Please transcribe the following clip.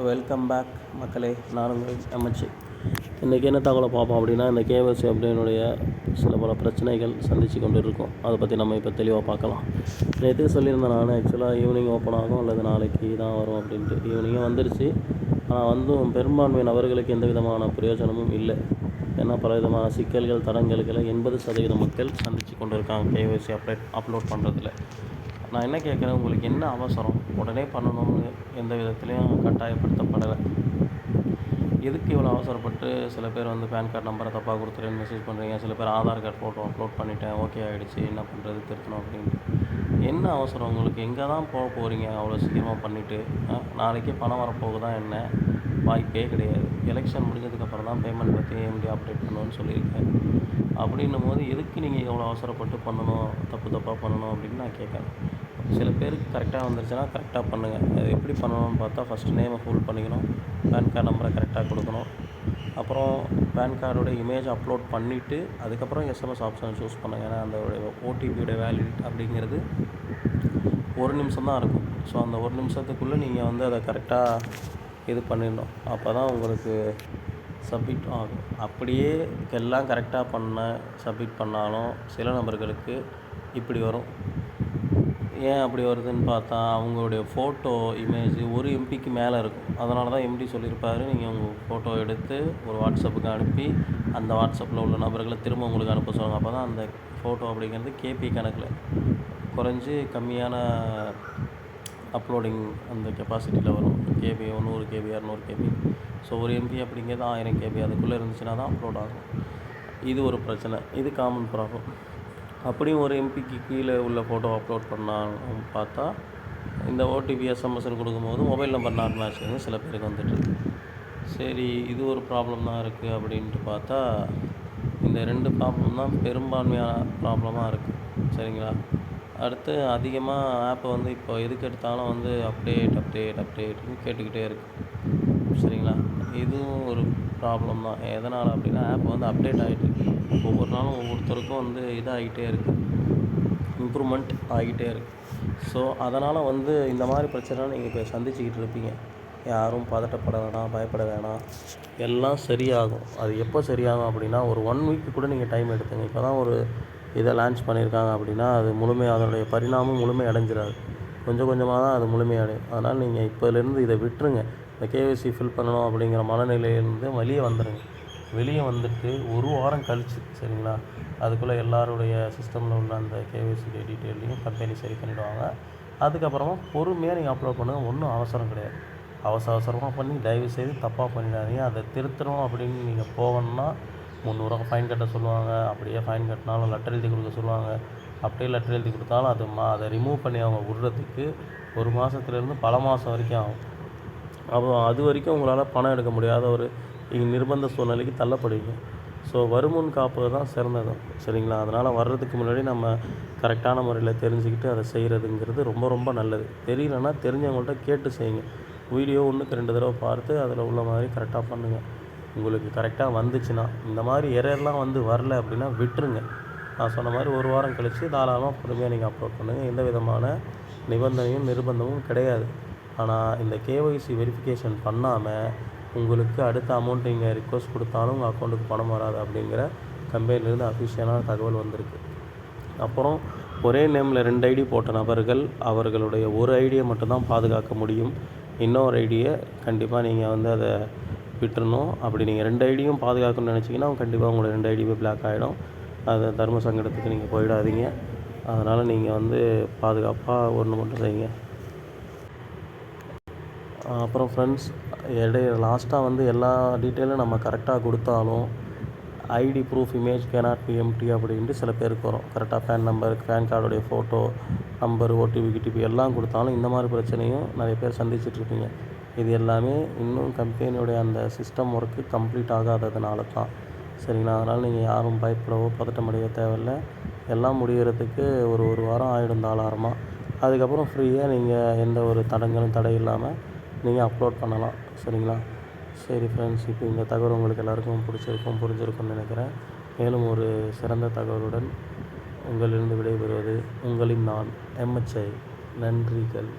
Welcome back மக்களே. நான் உங்கள் இன்றைக்கி என்ன தகவலை பார்ப்போம் அப்படின்னா இந்த கேஎஸ்சி அப்படின்னுடைய சில பல பிரச்சனைகள் சந்தித்து கொண்டு இருக்கோம் அதை பற்றி நம்ம இப்போ தெளிவாக பார்க்கலாம். நேற்று சொல்லியிருந்தேன் நான் ஆக்சுவலாக ஈவினிங் ஓப்பன் ஆகும் அல்லது நாளைக்கு தான் வரும் அப்படின்ட்டு. ஈவினிங்கே வந்துருச்சு. ஆனால் வந்தும் பெரும்பான்மை நபர்களுக்கு எந்த விதமான பிரயோஜனமும் இல்லை. ஏன்னா பல விதமான சிக்கல்கள் தடங்கல்களை எண்பது சதவீத மக்கள் சந்தித்து கொண்டு இருக்காங்க கேஒய்சி அப்டேட் அப்லோட் பண்ணுறதில் நான் என்ன கேட்குறேன்? உங்களுக்கு என்ன அவசரம்? உடனே பண்ணணும்னு எந்த விதத்துலேயும் கட்டாயப்படுத்தப்படலை. எதுக்கு இவ்வளோ அவசரப்பட்டு சில பேர் வந்து பேன் கார்டு நம்பரை தப்பாக கொடுத்துருன்னு மெசேஜ் பண்ணுறீங்க சில பேர் ஆதார் கார்டு ஃபோட்டோ அப்லோட் பண்ணிட்டேன் ஓகே ஆகிடுச்சு என்ன பண்ணுறது திருத்தணும் அப்படின்னு. என்ன அவசரம் உங்களுக்கு? எங்கே தான் போக போகிறீங்க அவ்வளோ சீக்கிரமாக பண்ணிவிட்டு நாளைக்கே பணம் வரப்போகுதா என்ன? வாய்ப்பே கிடையாது. எலெக்ஷன் முடிஞ்சதுக்கப்புறம் தான் பேமெண்ட் பற்றி எம்டி அப்டேட் பண்ணணும்னு சொல்லியிருக்கேன் அப்படின்னும் போது எதுக்கு நீங்கள் எவ்வளோ அவசரப்பட்டு பண்ணணும் தப்பு தப்பாக பண்ணணும் அப்படின்னு நான் கேட்குறேன். சில பேருக்கு கரெக்டாக வந்துருச்சுன்னா கரெக்டாக பண்ணுங்கள் அது எப்படி பண்ணணும்னு பார்த்தா ஃபஸ்ட்டு நேமை ஃபுல் பண்ணிக்கணும். பேன் கார்டு நம்பரை கரெக்டாக கொடுக்கணும். அப்புறம் பேன் கார்டோட இமேஜ் அப்லோட் பண்ணிவிட்டு அதுக்கப்புறம் எஸ்எம்எஸ் ஆப்ஷன் சூஸ் பண்ணுங்கள் ஏன்னா அந்த ஓடிபியோட வேலிட் அப்படிங்கிறது ஒரு நிமிஷம் தான் இருக்கும். ஸோ அந்த ஒரு நிமிஷத்துக்குள்ளே நீங்கள் வந்து அதை கரெக்டாக இது பண்ணிடணும். அப்போ தான் உங்களுக்கு சப்மிட் ஆகும். அப்படியே எல்லாம் கரெக்டாக பண்ண சப்மிட் பண்ணாலும் சில நபர்களுக்கு இப்படி வரும். ஏன் அப்படி வருதுன்னு பார்த்தா அவங்களுடைய ஃபோட்டோ இமேஜ் ஒரு எம்பிக்கு மேலே இருக்கும். அதனால தான் எம்டி சொல்லியிருப்பாரு. நீங்கள் உங்கள் ஃபோட்டோ எடுத்து ஒரு வாட்ஸ்அப்புக்கு அனுப்பி அந்த வாட்ஸ்அப்பில் உள்ள நபர்களை திரும்ப உங்களுக்கு அனுப்ப சொல்லுங்கள் அப்போ தான் அந்த ஃபோட்டோ அப்படிங்கிறது கேபி கணக்கில் குறைஞ்சி கம்மியான அப்லோடிங் அந்த கெப்பாசிட்டியில் வரும். கேபி நூறு கேபி இரநூறு கேபி ஸோ ஒரு எம்பி அப்படிங்கிறது ஆயிரம் கேபி அதுக்குள்ளே இருந்துச்சுன்னா தான் அப்லோட் ஆகும். இது ஒரு பிரச்சனை. இது காமன் ப்ராப்ளம் அப்படியும் ஒரு எம்பிக்கு கீழே உள்ள ஃபோட்டோ அப்லோட் பண்ணாலும் பார்த்தா இந்த ஓடிபி எஸ்எம்எஸ்ன்னு கொடுக்கும்போது மொபைல் நம்பர் நாட் மேட்ச் வந்து சில பேருக்கு வந்துட்டு சரி இது ஒரு ப்ராப்ளம் தான் இருக்குது அப்படின்ட்டு பார்த்தா இந்த ரெண்டு ப்ராப்ளம் தான் பெரும்பான்மையான ப்ராப்ளமாக இருக்குது சரிங்களா? அடுத்து அதிகமாக ஆப்பை வந்து இப்போ எதுக்கு எடுத்தாலும் வந்து அப்டேட் அப்டேட் அப்டேட்னு கேட்டுக்கிட்டே இருக்குது சரிங்களா? இதுவும் ஒரு ப்ராப்ளம் தான். எதனால் அப்படின்னா ஆப் வந்து அப்டேட் ஆகிட்டு ஒவ்வொரு ஒவ்வொருத்தருக்கும் வந்து இதாகிட்டே இருக்குது இம்ப்ரூவ்மெண்ட் ஆகிட்டே இருக்குது ஸோ அதனால் வந்து இந்த மாதிரி பிரச்சனை நீங்கள் இப்போ சந்திச்சுக்கிட்டு இருப்பீங்க. யாரும் பதட்டப்பட வேணாம் பயப்பட வேணாம். எல்லாம் சரியாகும். அது எப்போ சரியாகும் அப்படின்னா ஒரு ஒன் வீக்கு கூட நீங்கள் டைம் எடுத்துங்க. இப்போ தான் ஒரு இதை லான்ச் பண்ணியிருக்காங்க அப்படின்னா அது முழுமை அதனுடைய பரிணாமம் முழுமை அடைஞ்சிடாது. கொஞ்சம் கொஞ்சமாக தான் அது முழுமையடையும் அதனால் நீங்கள் இப்போலேருந்து இதை விட்டுருங்க. இந்த கேவிசி ஃபில் பண்ணணும் அப்படிங்கிற மனநிலையிலேருந்து வெளியே வந்துடுங்க வெளியே வந்துட்டு ஒரு வாரம் கழிச்சு சரிங்களா? அதுக்குள்ளே எல்லாருடைய சிஸ்டமில் உள்ள அந்த கேவிசி டீட்டெயிலையும் கம்பெனி சரி பண்ணிவிடுவாங்க அதுக்கப்புறமா பொறுமையாக நீங்கள் அப்லோட் பண்ணுங்கள் ஒன்றும் அவசரம் கிடையாது. அவசர அவசரமாக பண்ணி தயவு செய்து தப்பாக பண்ணிடாதீங்க. அதை திருத்தணும் அப்படின்னு நீங்கள் போகணுன்னா முந்நூறுவா ஃபைன் கட்ட சொல்லுவாங்க. அப்படியே ஃபைன் கட்டினாலும் லெட்டர் எழுதி கொடுக்க சொல்லுவாங்க. அப்படியே லெட்டர் எழுதி கொடுத்தாலும் அது மா அதை ரிமூவ் பண்ணி அவங்க விடுறதுக்கு ஒரு மாதத்துலேருந்து பல மாதம் வரைக்கும் ஆகும். அப்போ அது வரைக்கும் உங்களால் பணம் எடுக்க முடியாத ஒரு நிர்பந்த சூழ்நிலைக்கு தள்ளப்படுவீங்க. ஸோ வருமுன் காப்பது தான் சிறந்தது. சரிங்களா? அதனால் வர்றதுக்கு முன்னாடி நம்ம கரெக்டான முறையில் தெரிஞ்சுக்கிட்டு அதை செய்கிறதுங்கிறது ரொம்ப ரொம்ப நல்லது. தெரியலன்னா தெரிஞ்சவங்கள்ட்ட கேட்டு செய்யுங்க. வீடியோ ஒன்றுக்கு ரெண்டு தடவை பார்த்து அதில் உள்ள மாதிரி கரெக்டாக பண்ணுங்கள் உங்களுக்கு கரெக்டாக வந்துச்சுன்னா இந்த மாதிரி எரர்லாம் வந்து வரல அப்படின்னா விட்டுருங்க. நான் சொன்ன மாதிரி ஒரு வாரம் கழித்து தாராளமாக பொறுமையாக நீங்கள் அப்லோட் பண்ணுங்கள் எந்த விதமான நிபந்தனையும் நிர்பந்தமும் கிடையாது. ஆனால் இந்த கேஒய்சி வெரிஃபிகேஷன் பண்ணாமல் உங்களுக்கு அடுத்த அமௌண்ட் நீங்கள் ரிக்வஸ்ட் கொடுத்தாலும் உங்கள் அக்கௌண்ட்டுக்கு பணம் வராது அப்படிங்கிற கம்பெனிலேருந்து அஃபிஷியலான தகவல் வந்திருக்கு. அப்புறம் ஒரே நேமில் ரெண்டு ஐடி போட்ட நபர்கள் அவர்களுடைய ஒரு ஐடியை மட்டும்தான் பாதுகாக்க முடியும். இன்னொரு ஐடியை கண்டிப்பாக நீங்கள் வந்து அதை விட்டுறணும். அப்படி நீங்கள் ரெண்டு ஐடியும் பாதுகாக்கணும்னு நினச்சிங்கன்னா கண்டிப்பாக உங்களோட ரெண்டு ஐடியுமே பிளாக் ஆகிடும் அது தர்ம சங்கடத்துக்கு நீங்கள் போயிடாதீங்க. அதனால் நீங்கள் வந்து பாதுகாப்பாக ஒன்று மட்டும் செய்யுங்க. அப்புறம் ஃப்ரெண்ட்ஸ் எடை லாஸ்ட்டாக வந்து எல்லா டீட்டெயிலும் நம்ம கரெக்டாக கொடுத்தாலும் ID proof image cannot be empty அப்படின்ட்டு சில பேருக்கு வரும். கரெக்டாக பேன் நம்பர் பேன் கார்டுடைய ஃபோட்டோ நம்பர் ஓடிபி கிடிபி எல்லாம் கொடுத்தாலும் இந்த மாதிரி பிரச்சனையும் நிறைய பேர் சந்திச்சிட்ருப்பீங்க இது எல்லாமே இன்னும் கம்பெனியோடைய அந்த சிஸ்டம் ஒர்க்கு கம்ப்ளீட் ஆகாததுனால தான். சரிங்களா? அதனால் நீங்கள் யாரும் பயப்படவோ பதட்டமடைய தேவையில்லை. எல்லாம் முடிகிறதுக்கு ஒரு ஒரு வாரம் ஆகிடும் தாளாரமாக அதுக்கப்புறம் ஃப்ரீயாக நீங்கள் எந்த ஒரு தடங்களும் தடை இல்லாமல் நீங்கள் அப்லோட் பண்ணலாம். சரிங்களா? சரி ஃப்ரெண்ட்ஸ் இப்போ இந்த தகவல் உங்களுக்கு எல்லாருக்கும் பிடிச்சிருக்கும் புரிஞ்சிருக்கும்னு நினைக்கிறேன். மேலும் ஒரு சிறந்த தகவலுடன் உங்களிலிருந்து விடைபெறுவது உங்களின் நான் எம்எச்ஐ நன்றிகள்.